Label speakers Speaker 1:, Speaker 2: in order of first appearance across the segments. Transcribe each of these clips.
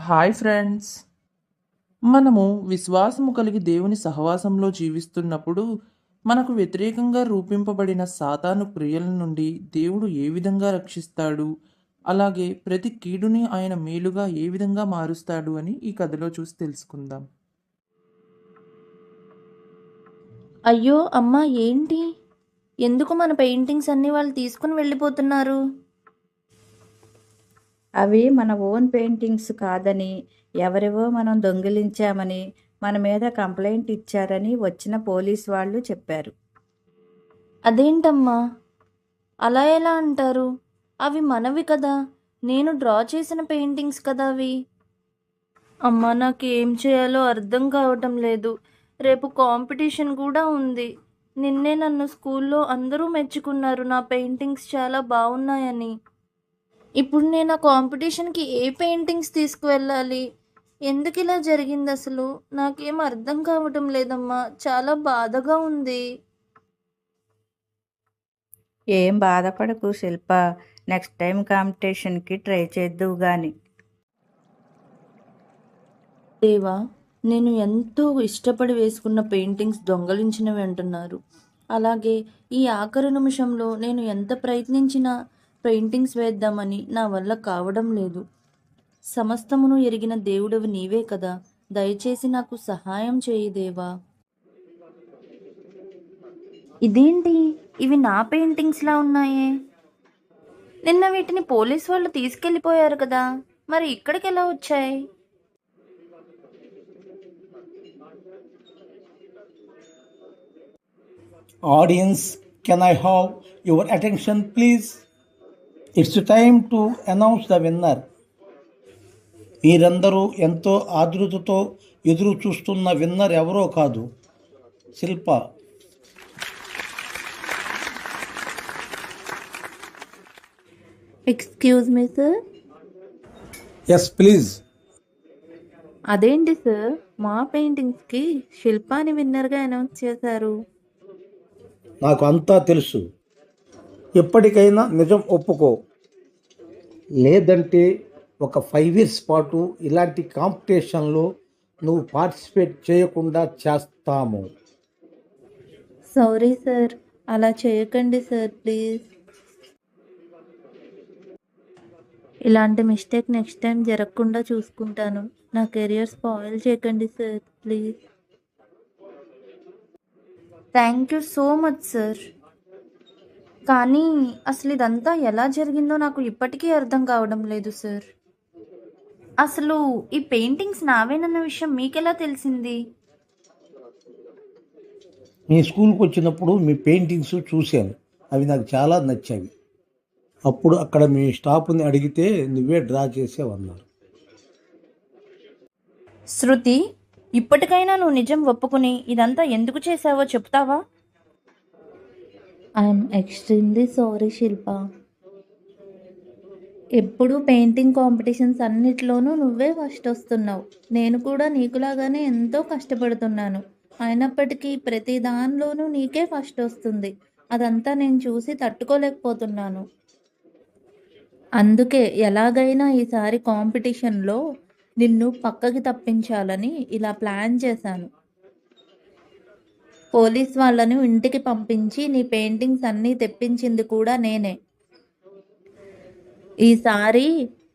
Speaker 1: Hi friends. మనము విశ్వాసము కలిగి దేవుని సహవాసంలో జీవిస్తున్నప్పుడు మనకు వ్యతిరేకంగా రూపింపబడిన సాతాను క్రియల నుండి దేవుడు ఏ విధంగా రక్షిస్తాడు? అలాగే ప్రతి కీడుని ఆయన మేలుగా ఏ విధంగా మారుస్తాడు అని ఈ కథలో చూసి తెలుసుకుందాం.
Speaker 2: అయ్యో అమ్మా ఏంటి? ఎందుకు మన పెయింటింగ్స్ అన్నీ వాళ్ళు తీసుకుని వెళ్ళిపోతున్నారు?
Speaker 3: అవి మన ఓన్ పెయింటింగ్స్ కాదని ఎవరివో మనం దొంగిలించామని మన మీద కంప్లైంట్ ఇచ్చారని వచ్చిన పోలీస్ వాళ్ళు చెప్పారు.
Speaker 2: అదేంటమ్మా? అలా ఎలా అంటారు? అవి మనవి కదా. నేను డ్రా చేసిన పెయింటింగ్స్ కదా అవి. అమ్మా నాకు ఏం చేయాలో అర్థం కావటం లేదు. రేపు కాంపిటీషన్ కూడా ఉంది. నిన్నే నన్ను స్కూల్లో అందరూ మెచ్చుకున్నారు. నా పెయింటింగ్స్ చాలా బాగున్నాయని. ఇప్పుడు నేను ఆ కాంపిటీషన్కి ఏ పెయింటింగ్స్ తీసుకువెళ్ళాలి? ఎందుకు ఇలా జరిగింది అసలు? నాకేం అర్థం కావటం లేదమ్మా. చాలా బాధగా ఉంది.
Speaker 3: ఏం బాధపడకు శిల్ప. నెక్స్ట్ టైం కాంపిటీషన్కి ట్రై చేద్దువు గాని.
Speaker 2: దేవా నేను ఎంతో ఇష్టపడి వేసుకున్న పెయింటింగ్స్ దొంగలించినవి అంటున్నారు. అలాగే ఈ ఆఖరి నిమిషంలో నేను ఎంత ప్రయత్నించినా పెయింటింగ్స్ వేద్దామని నా వల్ల కావడం లేదు. సమస్తమును ఎరిగిన దేవుడవి నీవే కదా. దయచేసి నాకు సహాయం చేయి దేవా. ఇదేంటి? ఇవి నా పెయింటింగ్స్లా ఉన్నాయే? నిన్న వీటిని పోలీస్ వాళ్ళు తీసుకెళ్ళిపోయారు కదా. మరి ఇక్కడికి ఎలా వచ్చాయి?
Speaker 4: Audience, can I have your attention, please? It's time to announce the winner. మీరందరూ ఎంతో ఆదృతతో ఎదురు చూస్తున్న విన్నర్ ఎవరో కాదు Shilpa.
Speaker 2: Excuse me sir
Speaker 4: yes please
Speaker 2: అదేంటి సార్ మా పెయింటింగ్స్కి శిల్పాని విన్నర్గా అనౌన్స్ చేశారు.
Speaker 4: నాకు అంతా తెలుసు. ఎప్పటికైనా నిజం ఒప్పుకో. లేదంటే ఒక ఫైవ్ ఇయర్స్ పాటు ఇలాంటి కాంపిటీషన్లో నువ్వు పార్టిసిపేట్ చేయకుండా చేస్తాము.
Speaker 2: సారీ సార్ అలా చేయకండి సార్ ప్లీజ్ ఇలాంటి మిస్టేక్ నెక్స్ట్ టైం జరగకుండా చూసుకుంటాను. నా కెరియర్ స్పాయిల్ చేయకండి sir please thank you so much sir కానీ అసలు ఇదంతా ఎలా జరిగిందో నాకు ఇప్పటికీ అర్థం కావడం లేదు సార్. అసలు ఈ పెయింటింగ్స్ నావేనన్న విషయం మీకెలా తెలిసింది?
Speaker 4: మీ స్కూల్కి వచ్చినప్పుడు మీ పెయింటింగ్స్ చూశాను. అవి నాకు చాలా నచ్చాయి. అప్పుడు అక్కడ మీ స్టాఫ్ని అడిగితే నువ్వే డ్రా చేసేవన్నారు.
Speaker 2: శృతి ఇప్పటికైనా నువ్వు నిజం ఒప్పుకుని ఇదంతా ఎందుకు చేసావో చెప్తావా? I'm extremely sorry Shilpa. ఎప్పుడు పెయింటింగ్ కాంపిటీషన్స్ అన్నిట్లోనూ నువ్వే ఫస్ట్ వస్తున్నావు. నేను కూడా నీకులాగానే ఎంతో కష్టపడుతున్నాను. అయినప్పటికీ ప్రతి దానిలోనూ నీకే ఫస్ట్ వస్తుంది. అదంతా నేను చూసి తట్టుకోలేకపోతున్నాను. అందుకే ఎలాగైనా ఈసారి కాంపిటీషన్లో నిన్ను పక్కకి తప్పించాలని ఇలా ప్లాన్ చేశాను. పోలీస్ వాళ్ళను ఇంటికి పంపించి నీ పెయింటింగ్స్ అన్నీ తెప్పించింది కూడా నేనే. ఈసారి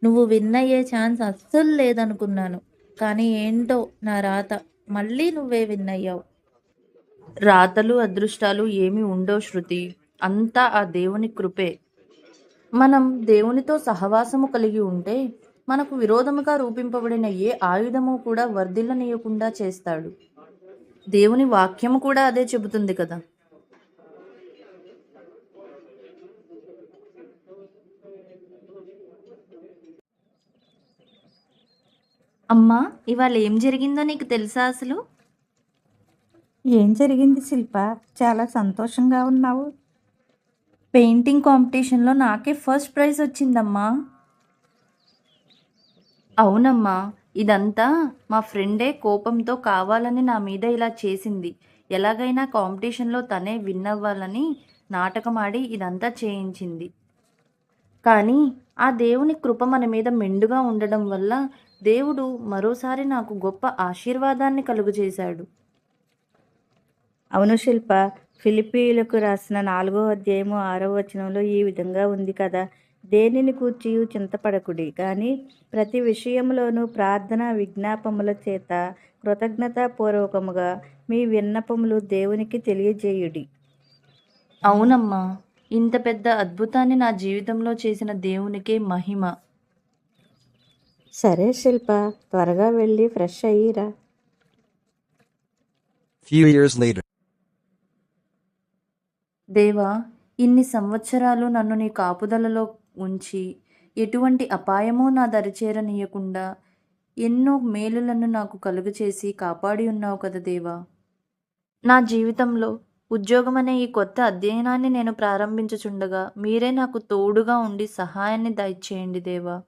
Speaker 2: నువ్వు విన్ అయ్యే ఛాన్స్ అస్సలు లేదనుకున్నాను. కానీ ఏంటో నా రాత మళ్ళీ నువ్వే విన్ అయ్యావు. రాతలు అదృష్టాలు ఏమి ఉండవు శృతి. అంతా ఆ దేవుని కృపే. మనం దేవునితో సహవాసము కలిగి ఉంటే మనకు విరోధముగా రూపింపబడిన ఏ ఆయుధము కూడా వర్ధిల్లనీయకుండా చేస్తాడు. దేవుని వాక్యము కూడా అదే చెబుతుంది కదా. అమ్మా ఇవాళ ఏం జరిగిందో నీకు తెలుసా అసలు?
Speaker 3: ఏం జరిగింది శిల్ప? చాలా సంతోషంగా ఉన్నావు.
Speaker 2: పెయింటింగ్ కాంపిటీషన్లో నాకే ఫస్ట్ ప్రైజ్ వచ్చిందమ్మా. అవునమ్మా. ఇదంతా మా ఫ్రెండే కోపంతో కావాలని నా మీద ఇలా చేసింది. ఎలాగైనా కాంపిటీషన్లో తనే విన్ అవ్వాలని నాటకమాడి ఇదంతా చేయించింది. కానీ ఆ దేవుని కృప మన మీద మెండుగా ఉండడం వల్ల దేవుడు మరోసారి నాకు గొప్ప ఆశీర్వాదాన్ని కలుగజేశాడు.
Speaker 3: అవును శిల్ప ఫిలిపీలకు రాసిన నాలుగో అధ్యాయము ఆరో వచనంలో ఈ విధంగా ఉంది కదా. దేనిని కూర్చి చింతపడకుడి. కానీ ప్రతి విషయంలోనూ ప్రార్థన విజ్ఞాపముల చేత కృతజ్ఞతాపూర్వకముగా మీ విన్నపములు దేవునికి తెలియజేయుడి.
Speaker 2: అవునమ్మా ఇంత పెద్ద అద్భుతాన్ని నా జీవితంలో చేసిన దేవునికే మహిమ.
Speaker 3: సరే శిల్ప త్వరగా వెళ్ళి ఫ్రెష్ అయ్యిరా.
Speaker 5: Few years later.
Speaker 2: దేవా ఇన్ని సంవత్సరాలు నన్ను నీ కాపుదలలో ఉంచి ఎటువంటి అపాయమూ నా దరిచేరనీయకుండా ఎన్నో మేలులను నాకు కలుగచేసి కాపాడి ఉన్నావు కదా దేవా. నా జీవితంలో ఉద్యోగం అనే ఈ కొత్త అధ్యయనాన్ని నేను ప్రారంభించుచుండగా మీరే నాకు తోడుగా ఉండి సహాయాన్ని దయచేయండి దేవా.